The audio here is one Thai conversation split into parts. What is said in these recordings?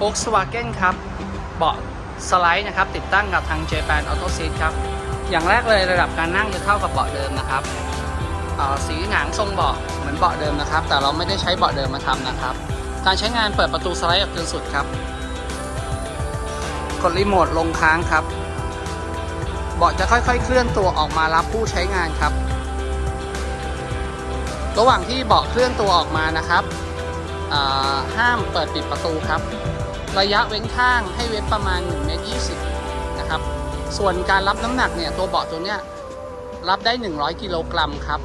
Volkswagen ครับ เบาะสไลด์นะครับ ติดตั้งกับทาง Japan Auto Seat ครับ อย่างแรกเลยระดับการนั่งจะเท่ากับเบาะเดิมนะครับสีหนังทรงเบาะเหมือนเบาะเดิมนะครับ แต่เราไม่ได้ใช้เบาะเดิมมาทำนะครับ การใช้งานเปิดประตูสไลด์ออกจนสุดครับ กดรีโมทลงค้างครับ เบาะจะค่อยๆ เคลื่อนตัวออกมารับผู้ใช้งานครับ ระหว่างที่เบาะเคลื่อนตัวออกมานะครับห้ามเปิดปิดประตูครับ ระยะเว้นข้างให้เว้นประมาณ1เมตร20นะครับ ส่วนการรับน้ำหนักเนี่ยตัวเบาะตัวเนี้ยรับได้ 100 กิโลกรัมครับ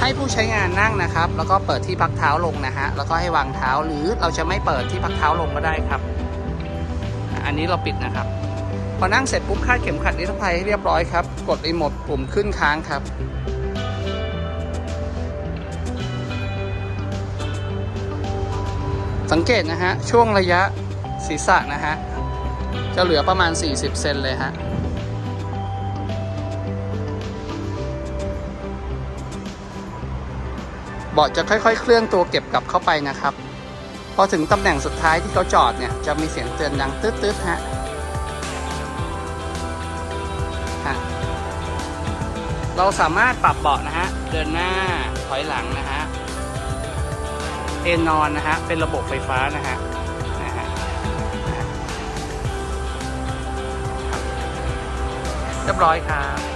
ให้ผู้ใช้งานนั่งนะครับ แล้วก็เปิดที่พักเท้าลงนะฮะ แล้วก็ให้วางเท้าหรือเราจะไม่เปิดที่พักเท้าลงก็ได้ครับ อันนี้เราปิดนะครับ พอนั่งเสร็จปุ๊บคาดเข็มขัดนิรภัยให้เรียบร้อยครับ กดรีโมทปุ่มขึ้นค้างครับ สังเกตนะฮะ ช่วงระยะศีรษะนะฮะ จะเหลือประมาณ 40 เซนเลยฮะเบาะจะค่อย ๆ เคลื่อนตัวเก็บกลับเข้าไปนะครับ พอถึงตำแหน่งสุดท้ายที่เขาจอดเนี่ย จะมีเสียงเตือนดังตืดๆฮะเราสามารถปรับเบาะนะฮะ เดินหน้าถอยหลังนะฮะ เอนนอนนะฮะ เป็นระบบไฟฟ้านะฮะเรียบร้อยครับ